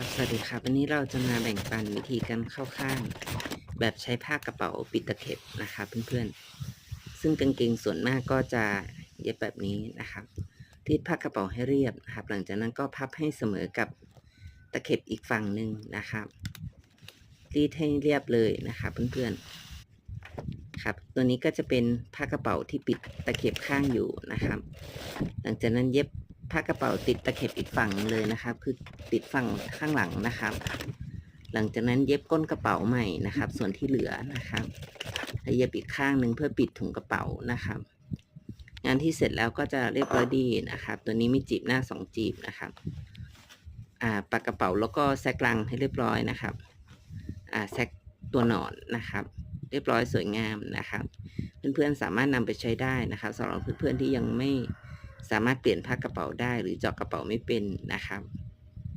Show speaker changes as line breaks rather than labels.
ครับ สวัสดีครับ วันนี้เราจะมาแบ่งปันวิธีการเข้าข้าง แบบใช้ผ้ากระเป๋าปิดตะเข็บนะครับเพื่อนๆ ซึ่งกางเกงส่วนมากก็จะเย็บแบบนี้นะครับรีดผ้ากระเป๋าให้เรียบนะครับ หลังจากนั้นก็พับให้เสมอกับตะเข็บอีกฝั่งหนึ่งนะครับ รีดให้เรียบเลยนะครับเพื่อนๆ ครับ ตัวนี้ก็จะเป็นผ้ากระเป๋าที่ปิดตะเข็บข้างอยู่นะครับ หลังจากนั้นเย็บ ผ้ากระเป๋าติดตะเข็บอีกฝั่งเลยนะครับ คือติดฝั่งข้างหลังนะครับ หลังจากนั้นเย็บก้นกระเป๋าใหม่นะครับ ส่วนที่เหลือนะครับแล้วเย็บอีกข้างหนึ่งเพื่อปิดถุงกระเป๋านะครับ งานที่เสร็จแล้วก็จะเรียบร้อยดีนะครับ ตัวนี้มีจีบหน้าสองจีบนะครับ อ่าปากกระเป๋าแล้วก็แซกลังให้เรียบร้อยนะครับ อ่าแซกตัวหนอนนะครับ เรียบร้อยสวยงามนะครับ เพื่อนๆสามารถนำไปใช้ได้นะครับสำหรับเพื่อนๆที่ยังไม่ สามารถเปลี่ยนผ้ากระเป๋าได้หรือเจาะกระเป๋าไม่เป็นนะครับ